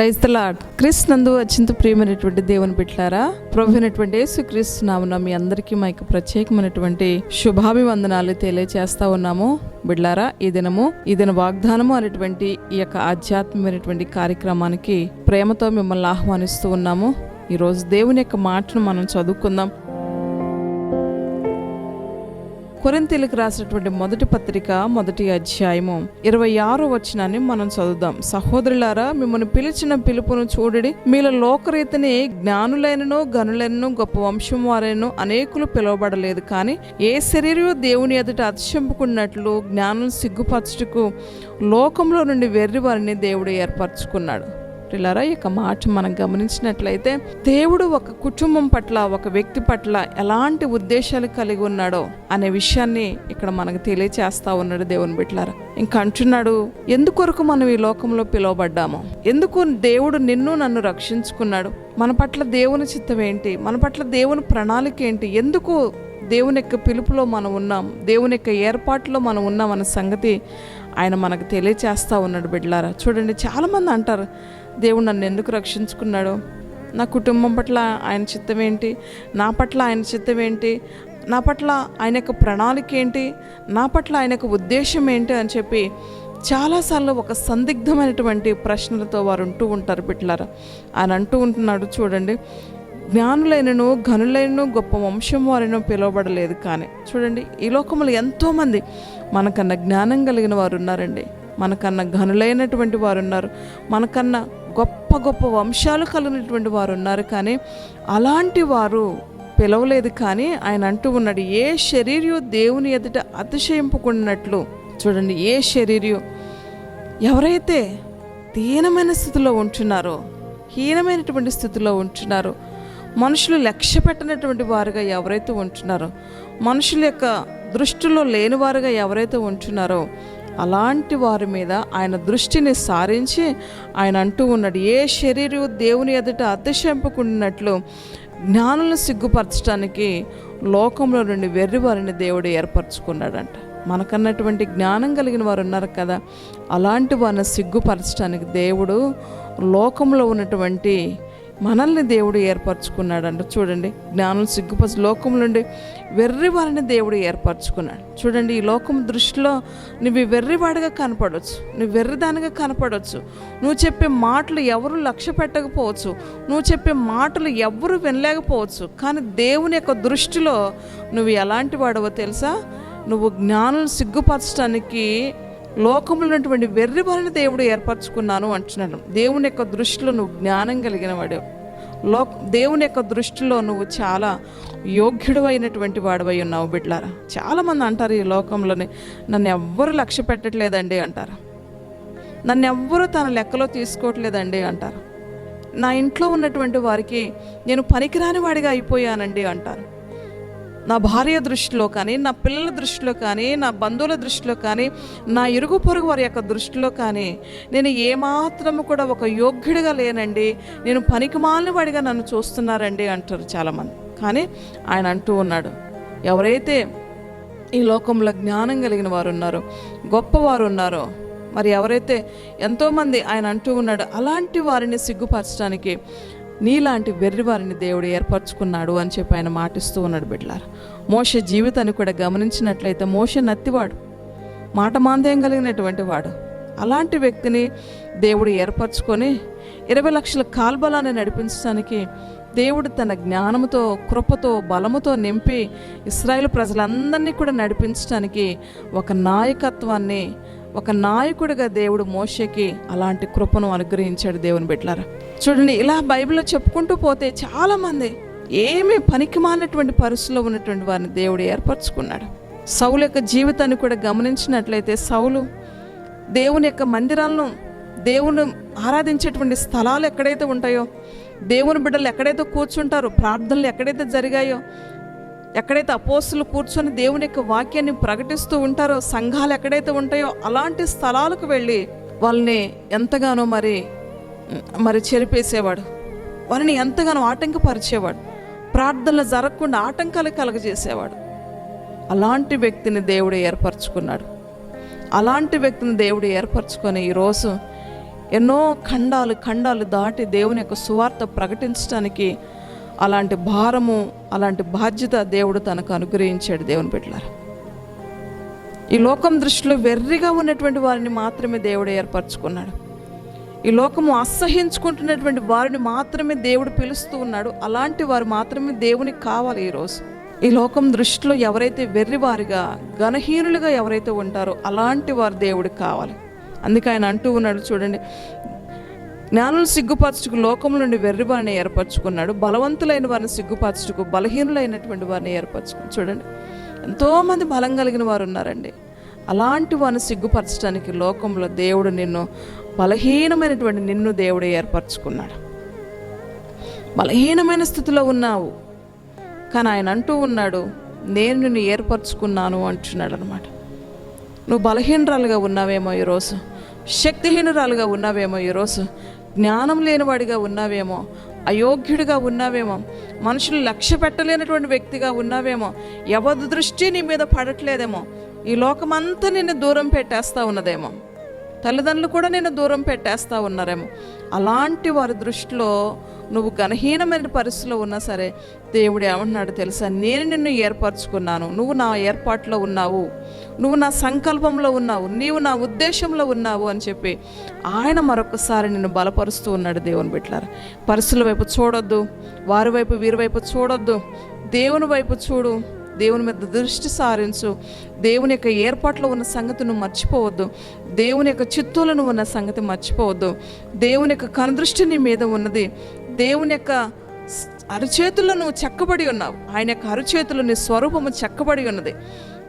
క్రైస్తల Chris నందు అత్యంత ప్రియమైనటువంటి దేవుని బిడ్డారా ప్రభునటువంటి యేసు క్రీస్తు నామున మీ అందరికీ మా యొక్క ప్రత్యేకమైనటువంటి శుభాభివందనాలు తెలియజేస్తా ఉన్నాము. బిడ్లారా ఈ దినము ఈ దిన వాగ్దానము అనేటువంటి ఈ యొక్క ఆధ్యాత్మికమైనటువంటి కార్యక్రమానికి ప్రేమతో మిమ్మల్ని ఆహ్వానిస్తూ ఉన్నాము. ఈరోజు దేవుని యొక్క మాటను మనం చదువుకుందాం. కొరింతీలకు రాసినటువంటి మొదటి పత్రిక మొదటి అధ్యాయము. ఇరవై ఆరో వచనాన్ని మనం చదువుదాం. సహోదరులారా మిమ్మల్ని పిలిచిన పిలుపును చూడడి. మీలో లోకరీతిని జ్ఞానులైనను గనులైనను గొప్ప వంశం వారైనను అనేకులు పిలువబడలేదు. కానీ ఏ శరీరం దేవుని ఎదుట అతిశంపుకున్నట్లు జ్ఞానం సిగ్గుపరచుటకు లోకంలో నుండి వెర్రి వారిని దేవుడు ఏర్పరచుకున్నాడు. ప్రిలారా ఈ యొక్క మాట మనం గమనించినట్లయితే దేవుడు ఒక కుటుంబం పట్ల ఒక వ్యక్తి పట్ల ఎలాంటి ఉద్దేశాలు కలిగి ఉన్నాడో అనే విషయాన్ని ఇక్కడ మనకు తెలియచేస్తా ఉన్నాడు దేవుని బిడ్డలారా. ఇంకా అంటున్నాడు ఎందుకొరకు మనం ఈ లోకంలో పిలువబడ్డాము? ఎందుకు దేవుడు నిన్ను నన్ను రక్షించుకున్నాడు? మన పట్ల దేవుని చిత్తం ఏంటి? మన పట్ల దేవుని ప్రణాళిక ఏంటి? ఎందుకు దేవుని యొక్క పిలుపులో మనం ఉన్నాం? దేవుని యొక్క ఏర్పాటులో మనం ఉన్నాం అన్న సంగతి ఆయన మనకు తెలియచేస్తూ ఉన్నాడు బిడ్డలారా. చూడండి చాలామంది అంటారు దేవుడు నన్ను ఎందుకు రక్షించుకున్నాడు? నా కుటుంబం పట్ల ఆయన చిత్తం ఏంటి? నా పట్ల ఆయన చిత్తం ఏంటి? నా పట్ల ఆయన యొక్క ప్రణాళిక ఏంటి? నా పట్ల ఆయన యొక్క ఉద్దేశం ఏంటి? అని చెప్పి చాలాసార్లు ఒక సందిగ్ధమైనటువంటి ప్రశ్నలతో వారు ఉంటూ ఉంటారు బిట్లారా ఆయన అంటూ ఉంటున్నాడు చూడండి. జ్ఞానులైనను ఘనులైనను గొప్ప వంశం వారిను పిలువబడలేదు కానీ చూడండి. ఈ లోకంలో ఎంతోమంది మనకన్నా జ్ఞానం కలిగిన వారు ఉన్నారండి. మనకన్నా ఘనులైనటువంటి వారు ఉన్నారు. మనకన్నా గొప్ప గొప్ప వంశాలు కలిగినటువంటి వారు ఉన్నారు కానీ అలాంటి వారు పిలవలేదు కానీ ఆయన అంటూ ఉన్నాడు ఏ శరీరం దేవుని ఎదుట అతిశయింపుకున్నట్లు. చూడండి ఏ శరీరం ఎవరైతే దీనమైన స్థితిలో ఉంటున్నారో హీనమైనటువంటి స్థితిలో ఉంటున్నారో మనుషులు లక్ష్య పెట్టినటువంటి వారుగా ఎవరైతే ఉంటున్నారో మనుషుల యొక్క దృష్టిలో లేనివారుగా ఎవరైతే ఉంటున్నారో అలాంటి వారి మీద ఆయన దృష్టిని సారించి ఆయన అంటూ ఉన్నాడు ఏ శరీరం దేవుని ఎదుట అతిశంపుకున్నట్లు జ్ఞానులను సిగ్గుపరచడానికి లోకంలో నుండి వెర్రి వారిని దేవుడు ఏర్పరచుకున్నాడంట. మనకన్నటువంటి జ్ఞానం కలిగిన వారు ఉన్నారు కదా అలాంటి వారిని సిగ్గుపరచడానికి దేవుడు లోకంలో ఉన్నటువంటి మనల్ని దేవుడు ఏర్పరచుకున్నాడంట. చూడండి జ్ఞానం సిగ్గుపసి లోకం నుండి వెర్రి వారిని దేవుడు ఏర్పరచుకున్నాడు. చూడండి ఈ లోకం దృష్టిలో నువ్వు వెర్రివాడిగా కనపడవచ్చు నువ్వు వెర్రిదానిగా కనపడవచ్చు నువ్వు చెప్పే మాటలు ఎవరు లక్ష్య పెట్టకపోవచ్చు నువ్వు చెప్పే మాటలు ఎవరు వినలేకపోవచ్చు. కానీ దేవుని యొక్క దృష్టిలో నువ్వు ఎలాంటి వాడవో తెలుసా? నువ్వు జ్ఞానం సిగ్గుపరచడానికి లోకంలో ఉన్నటువంటి వెర్రి దేవుడు ఏర్పరచుకున్నాను అంటున్నాడు. దేవుని యొక్క దృష్టిలో నువ్వు జ్ఞానం కలిగిన వాడు. లో దేవుని యొక్క దృష్టిలో నువ్వు చాలా యోగ్యుడు అయినటువంటి వాడివై ఉన్నావు బిడ్లారా. చాలామంది అంటారు ఈ లోకంలోనే నన్ను ఎవ్వరు లక్ష్య పెట్టట్లేదండి అంటారు. నన్ను ఎవ్వరూ తన లెక్కలో తీసుకోవట్లేదండి అంటారు. నా ఇంట్లో ఉన్నటువంటి వారికి నేను పనికిరాని వాడిగా అయిపోయానండి అంటారు. నా భార్య దృష్టిలో కానీ నా పిల్లల దృష్టిలో కానీ నా బంధువుల దృష్టిలో కానీ నా ఇరుగు పొరుగు వారి యొక్క దృష్టిలో కానీ నేను ఏమాత్రము కూడా ఒక యోగ్యుడిగా లేనండి. నేను పనికిమాలిన వాడిగా నన్ను చూస్తున్నారండి అంటారు చాలామంది. కానీ ఆయన అంటూ ఉన్నాడు ఎవరైతే ఈ లోకంలో జ్ఞానం కలిగిన వారు ఉన్నారో గొప్పవారు ఉన్నారో మరి ఎవరైతే ఎంతోమంది ఆయన అంటూ ఉన్నాడు అలాంటి వారిని సిగ్గుపరచడానికి నీలాంటి వెర్రివారిని దేవుడు ఏర్పరచుకున్నాడు అని చెప్పి ఆయన మాటిస్తూ ఉన్నాడు బిడ్డలారు. మోష జీవితాన్ని కూడా గమనించినట్లయితే మోష నత్తివాడు మాట మాంద్యం కలిగినటువంటి వాడు. అలాంటి వ్యక్తిని దేవుడు ఏర్పరచుకొని ఇరవై లక్షల కాల్బలాన్ని నడిపించడానికి దేవుడు తన జ్ఞానముతో కృపతో బలముతో నింపి ఇస్రాయేల్ ప్రజలందరినీ కూడా నడిపించడానికి ఒక నాయకత్వాన్ని ఒక నాయకుడిగా దేవుడు మోషకి అలాంటి కృపను అనుగ్రహించాడు దేవుని బిడ్డలారా. చూడండి ఇలా బైబిల్లో చెప్పుకుంటూ పోతే చాలామంది ఏమీ పనికిమాలినటువంటి పరిస్థితిలో ఉన్నటువంటి వారిని దేవుడు ఏర్పరచుకున్నాడు. సౌలు యొక్క జీవితాన్ని కూడా గమనించినట్లయితే సౌలు దేవుని యొక్క మందిరాలను దేవుని ఆరాధించేటువంటి స్థలాలు ఎక్కడైతే ఉంటాయో దేవుని బిడ్డలు ఎక్కడైతే కూర్చుంటారో ప్రార్థనలు ఎక్కడైతే జరిగాయో ఎక్కడైతే అపోస్తులు కూర్చొని దేవుని యొక్క వాక్యాన్ని ప్రకటిస్తూ ఉంటారో సంఘాలు ఎక్కడైతే ఉంటాయో అలాంటి స్థలాలకు వెళ్ళి వాళ్ళని ఎంతగానో మరి మరి చెరిపేసేవాడు. వారిని ఎంతగానో ఆటంకపరిచేవాడు. ప్రార్థనలు జరగకుండా ఆటంకాలు కలగజేసేవాడు. అలాంటి వ్యక్తిని దేవుడు ఏర్పరచుకున్నాడు. అలాంటి వ్యక్తిని దేవుడు ఏర్పరచుకొని ఈరోజు ఎన్నో ఖండాలు ఖండాలు దాటి దేవుని యొక్క సువార్త ప్రకటించడానికి అలాంటి భారము అలాంటి బాధ్యత దేవుడు తనకు అనుగ్రహించాడు దేవుని బిడ్డలారు. ఈ లోకం దృష్టిలో వెర్రిగా ఉన్నటువంటి వారిని మాత్రమే దేవుడు ఏర్పరచుకున్నాడు. ఈ లోకము అసహించుకుంటున్నటువంటి వారిని మాత్రమే దేవుడు పిలుస్తూ ఉన్నాడు. అలాంటి వారు మాత్రమే దేవునికి కావాలి ఈరోజు. ఈ లోకం దృష్టిలో ఎవరైతే వెర్రివారిగా ఘనహీనులుగా ఎవరైతే ఉంటారో అలాంటి వారు దేవుడికి కావాలి. అందుకే ఆయన అంటూ ఉన్నాడు చూడండి. జ్ఞానులు సిగ్గుపరచుకు లోకం నుండి వెర్రి వారిని ఏర్పరచుకున్నాడు. బలవంతులైన వారిని సిగ్గుపరచుకు బలహీనులైనటువంటి వారిని ఏర్పరచుకుని చూడండి. ఎంతోమంది బలం కలిగిన వారు ఉన్నారండి. అలాంటి వారిని సిగ్గుపరచడానికి లోకంలో దేవుడు నిన్ను బలహీనమైనటువంటి నిన్ను దేవుడు ఏర్పరచుకున్నాడు. బలహీనమైన స్థితిలో ఉన్నావు. కానీ ఆయన అంటూ ఉన్నాడు నేను నిన్ను ఏర్పరచుకున్నాను అంటున్నాడు అనమాట నువ్వు బలహీనరాలుగా ఉన్నావేమో ఈరోజు? శక్తిహీనురాలుగా ఉన్నావేమో ఈరోజు? జ్ఞానం లేనివాడిగా ఉన్నావేమో? అయోగ్యుడిగా ఉన్నావేమో? మనుషులు లక్ష్య పెట్టలేనటువంటి వ్యక్తిగా ఉన్నావేమో? ఎవరి దృష్టి నీ మీద పడట్లేదేమో? ఈ లోకమంతా నిన్ను దూరం పెట్టేస్తూ ఉన్నదేమో? తల్లిదండ్రులు కూడా నేను దూరం పెట్టేస్తా ఉన్నారేమో? అలాంటి వారి దృష్టిలో నువ్వు ఘనహీనమైన పరిస్థితిలో ఉన్నా సరే దేవుడు ఏమంటున్నాడు తెలుసా? నేను నిన్ను ఏర్పరచుకున్నాను. నువ్వు నా ఏర్పాట్లో ఉన్నావు. నువ్వు నా సంకల్పంలో ఉన్నావు. నీవు నా ఉద్దేశంలో ఉన్నావు అని చెప్పి ఆయన మరొకసారి నిన్ను బలపరుస్తూ ఉన్నాడు దేవుని బిడ్డలారా. పరిస్థితుల వైపు చూడొద్దు. వారి వైపు వీరి వైపు చూడొద్దు. దేవుని వైపు చూడు. దేవుని మీద దృష్టి సారించు. దేవుని యొక్క ఏర్పాట్లో ఉన్న సంగతి నువ్వు మర్చిపోవద్దు. దేవుని యొక్క చిత్తులను ఉన్న సంగతి మర్చిపోవద్దు. దేవుని యొక్క కనుదృష్టి నీ మీద ఉన్నది. దేవుని యొక్క స్- అరచేతుల్లో నువ్వు చెక్కబడి ఉన్నావు. ఆయన యొక్క అరచేతులు నీ స్వరూపము చెక్కబడి ఉన్నది.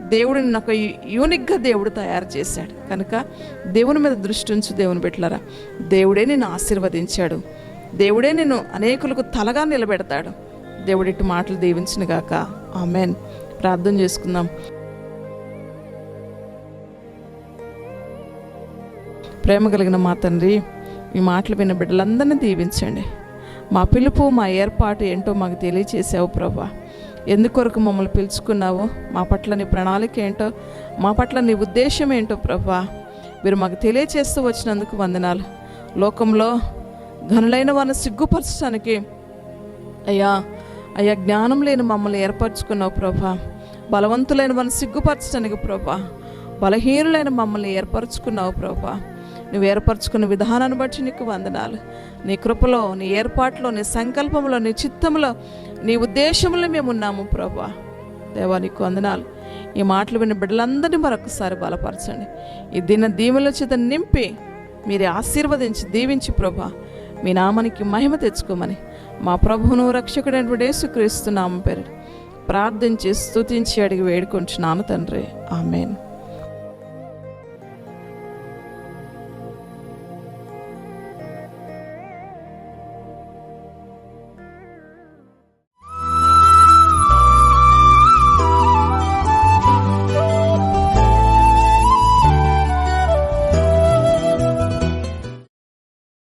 దేవుడిని నాకు యూనిక్గా దేవుడు తయారు చేశాడు. కనుక దేవుని మీద దృష్టి ఉంచు దేవుని పెట్టలరా దేవుడే నేను ఆశీర్వదించాడు. దేవుడే నేను అనేకులకు తలగా నిలబెడతాడు. దేవుడిటి మాటలు దీవించిన గాక. ఆమెన్. ప్రార్థన చేసుకుందాం. ప్రేమ కలిగిన మా తండ్రి మీ మాటలు విన్న బిడ్డలందరినీ దీవించండి. మా పిలుపు మా ఏర్పాటు ఏంటో మాకు తెలియచేసావు ప్రభా. ఎందుకొరకు మమ్మల్ని పిలుచుకున్నావో? మా పట్ల నీ ప్రణాళిక ఏంటో? మా పట్ల నీ ఉద్దేశం ఏంటో ప్రభా? మీరు మాకు తెలియచేస్తూ వచ్చినందుకు వందనాలు. లోకంలో ఘనులైన వారిని సిగ్గుపరచడానికి అయ్యా అయ్యా జ్ఞానం లేని మమ్మల్ని ఏర్పరచుకున్నావు ప్రభా. బలవంతులైన వారిని సిగ్గుపరచడానికి ప్రభా. బలహీనులైన మమ్మల్ని ఏర్పరచుకున్నావు ప్రభా. నువ్వు ఏర్పరచుకున్న విధానాన్ని బట్టి నీకు వందనాలు. నీ కృపలో నీ ఏర్పాట్లో నీ సంకల్పంలో నీ చిత్తంలో నీ ఉద్దేశంలో మేము ఉన్నాము ప్రభా. దేవా నీకు వందనాలు. ఈ మాటలు విన్న బిడ్డలందరినీ మరొకసారి బలపరచండి. ఈ దిన దీవుల చేత నింపి మీరు ఆశీర్వదించి దీవించి ప్రభా. మీ నామానికి మహిమ తెచ్చుకోమని మా ప్రభువును రక్షకుడైనటువంటి యేసుక్రీస్తు నామం పేరు ప్రార్థించి స్తుతించి అడిగి వేడుకుంటున్నాను తండ్రి. ఆమెను.